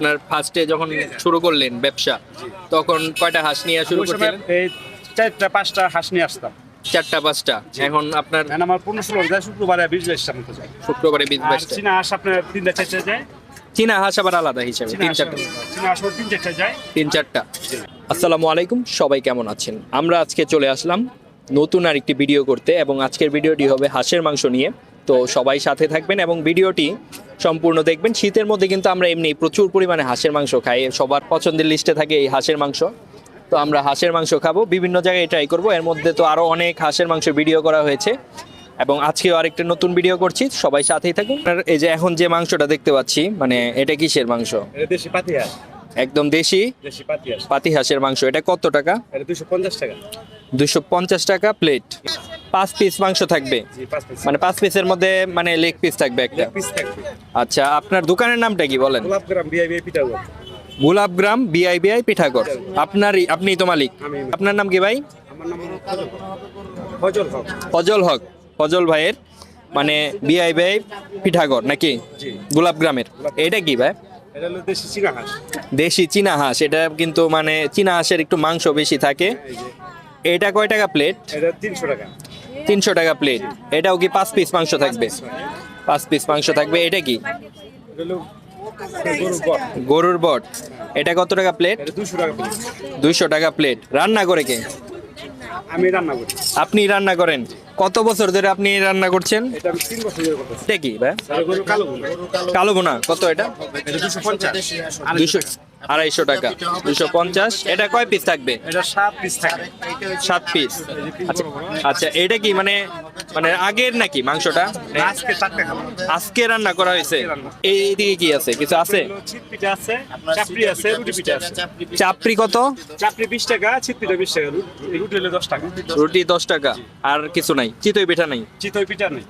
আপনার ফার্স্টে যখন শুরু করলেন ব্যবসা তখন কয়টা হাঁস নিয়ে শুরু করছিলেন? এই চারটা পাঁচটা হাঁস নিয়ে আসতাম। চারটা পাঁচটা? এখন আপনার আমার পনেরো ষোলো যায় শুক্রবারে বীজ লাইসটার মতো যায়। শুক্রবারে বীজ ব্যবসা চীনা হাঁস আপনার তিনটা চারটা যায়। চীনা হাঁস আবার আলাদা হিসাবে তিন চারটা। চীনা হাঁস তিন চারটা যায়। তিন চারটা। আসসালামু আলাইকুম সবাই কেমন আছেন? আমরা আজকে চলে আসলাম নতুন আর একটি ভিডিও করতে এবং আজকের ভিডিওটি হবে হাঁসের মাংস নিয়ে। তো সবাই সাথে থাকবেন এবং ভিডিওটি সম্পূর্ণ দেখবেন। শীতের মধ্যে কিন্তু আমরা এমনি প্রচুর পরিমাণে হাঁসের মাংস খাই। সবার পছন্দের লিস্টে থাকে এই হাঁসের মাংস। তো আমরা হাঁসের মাংস খাব। বিভিন্ন জায়গায় ট্রাই করব। এর মধ্যে তো আরও অনেক হাঁসের মাংস ভিডিও করা হয়েছে। এবং আজকেও আরেকটা নতুন ভিডিও করছি। সবাই সাথেই থাকুন। এই যে এখন যে মাংসটা দেখতে পাচ্ছি মানে এটা কিসের মাংস? একদম দেশি? দেশি পাতি হাঁস। হাঁসের মাংস। এটা কত টাকা? এটা দুশো পঞ্চাশ টাকা। দুশো পঞ্চাশ টাকা প্লেট পাঁচ পিস মাংস থাকবে? মানে পাঁচ পিসের মধ্যে মানে লেগ পিস থাকবে একটা? আচ্ছা আপনার দোকানের নামটা কি বলেন? গোলাপগ্রাম বিআইবিআই পিঠাগড় আপনারই আপনিই তো মালিক। আপনার নাম কি ভাই? ফজল। হক। ফজল হক। ফজল ভাইয়ের মানে বিআইবিআই পিঠাগড় নাকি? জি। গোলাপগ্রামের এটা কি ভাই? এটা হলো দেশি চীনা হাঁস। দেশি চীনা হাঁস এটা কিন্তু মানে চীনা হাঁসের একটু মাংস বেশি থাকে। এটা কয় টাকা প্লেট এটা তিনশো টাকা। তিনশো টাকা প্লেট এটাও কি পাঁচ পিস মাংস থাকবে? পাঁচ পিস মাংস। থাকবে। এটা কি? গরুর বট। এটা কত টাকা প্লেট দুশো টাকা প্লেট রান্না করে কে? আমি রান্না করি। আপনি রান্না করেন। কত বছর ধরে আপনি রান্না করছেন? এটা কি ভাই? কালো বোনা কত এটা? দুশো আড়াইশো টাকা। দুশো পঞ্চাশ। এটা কয় পিস থাকবে? এটা সাত পিস সাত পিস আচ্ছা আচ্ছা এটা কি মানে মানে আগের নাকি মাংসটা? আজকে চারটে খাব। আজকে রান্না করা হয়েছে। এই দিকে কি আছে? কিছু আছে? পিঠা আছে চাপড়ি আছে রুটি পিঠা আছে। চাপড়ি কত? চাপড়ি বিশ টাকা ছিট পিঠা বিশ টাকা। রুটি হলে দশ টাকা। রুটি দশ টাকা। আর কিছু নাই? চিতই পিঠা নাই? চিতই পিঠা নেই।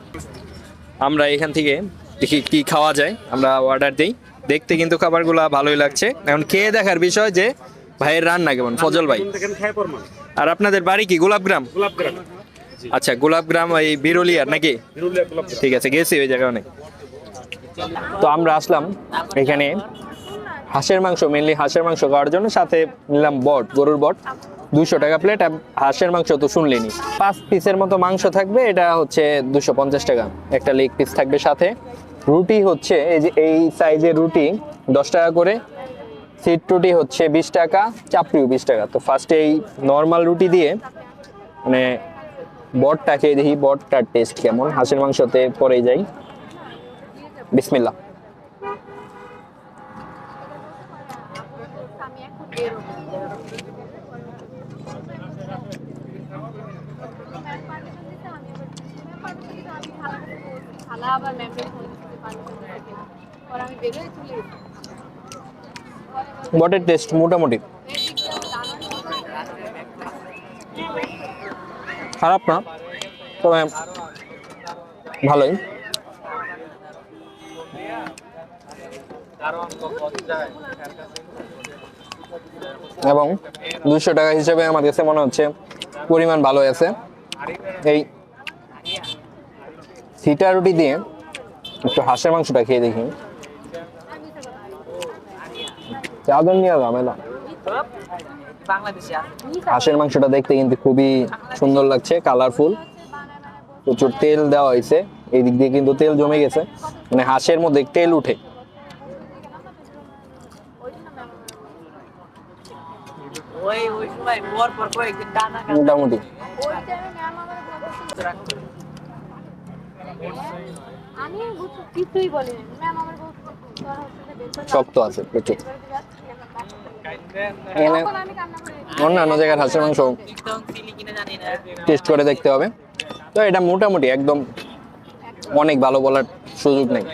আমরা এখান থেকে দেখি কি খাওয়া যায়। আমরা অর্ডার দিই। দেখতে কিন্তু খাবারগুলো ভালোই লাগছে। এখন খেয়ে দেখার বিষয় যে ভাইয়ের রান্না কেমন? ফজল ভাই। আর আপনাদের বাড়ি কি? গোলাপগ্রাম? গোলাপ গ্রাম আচ্ছা গোলাপগ্রাম এই বিরলিয়ার নাকি? ঠিক আছে গেছি ওই জায়গায় অনেক। তো আমরা আসলাম এখানে হাঁসের মাংস মেনলি হাঁসের মাংস খাওয়ার জন্য। সাথে নিলাম বট গরুর বট দুশো টাকা প্লেট হাঁসের মাংস তো শুনলেনি পাঁচ পিসের মতো মাংস থাকবে এটা হচ্ছে দুশো পঞ্চাশ টাকা। একটা লেগ পিস থাকবে সাথে। রুটি হচ্ছে এই যে এই সাইজের রুটি দশ টাকা করে। সিট রুটি হচ্ছে বিশ টাকা চাপড়িও বিশ টাকা। তো ফার্স্টে এই নর্মাল রুটি দিয়ে মানে বটটা খেয়ে দেখি বটটার টেস্ট কেমন? হাঁসের মাংসতে পরে যাই। বিসমিল্লাহ। বটের টেস্ট বেরোবো খালা আবার ম্যামকে ফোন দিতে পারব পর আমি বেরোয় চলে গেছি বটের টেস্ট মোটামুটি খারাপ না, তবে ভালোই। এবং দুশো টাকা হিসেবে আমার কাছে মনে হচ্ছে পরিমাণ ভালো আছে। এই সিটা রুটি দিয়ে একটু হাঁসের মাংসটা খেয়ে দেখি। চাদর নিয়ে ঝামেলা হাঁসের মাংসটা দেখতে কিন্তু খুবই সুন্দর লাগছে কালারফুল প্রচুর তেল দেওয়া হয়েছে এই দিক দিয়ে কিন্তু তেল জমে গেছে। মানে হাঁসের মধ্যে তেল উঠে। মোটামুটি। শক্ত আছে প্রচুর। এখানে অন্যান্য জায়গার হাঁসের মাংস টেস্ট করে দেখতে হবে। তো এটা মোটামুটি একদম অনেক ভালো বলার সুযোগ নেই।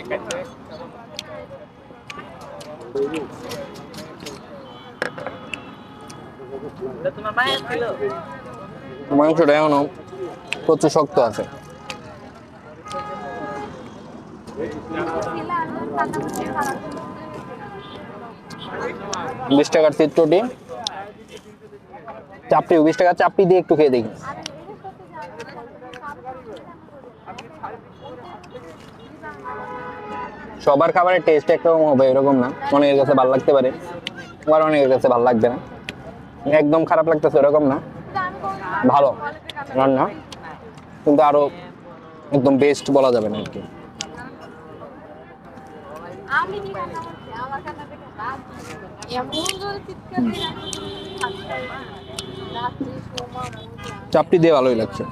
মাংসটা এখনও প্রচুর শক্ত আছে ছিলা আমি কান্না করতে খারাপ বিশ টাকার চিত্রটি। চাপড়ি বিশ টাকা চাপড়ি দিয়ে একটু খেয়ে দেখি। সবার খাবারের টেস্ট একরকম হবে, এরকম না। অনেকের কাছে ভালো লাগতে পারে, আবার অনেকের কাছে ভালো লাগবে না। একদম খারাপ লাগতেছে এরকম না। ভালো রান্না, কিন্তু আরও একদম বেস্ট বলা যাবে না আর কি। আমি আমার কান্না রাত এমন জোরে চিৎকার চাপটি দিয়ে ভালোই লাগছে।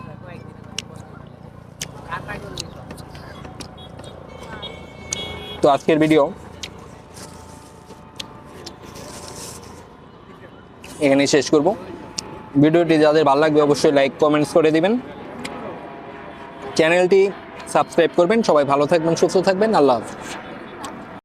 তো আজকের ভিডিও এখানেই শেষ করব। ভিডিওটি যাদের ভালো লাগবে অবশ্যই লাইক কমেন্টস করে দিবেন। চ্যানেলটি সাবস্ক্রাইব করবেন। সবাই ভালো থাকবেন সুস্থ থাকবেন। আল্লাহ হাফিজ।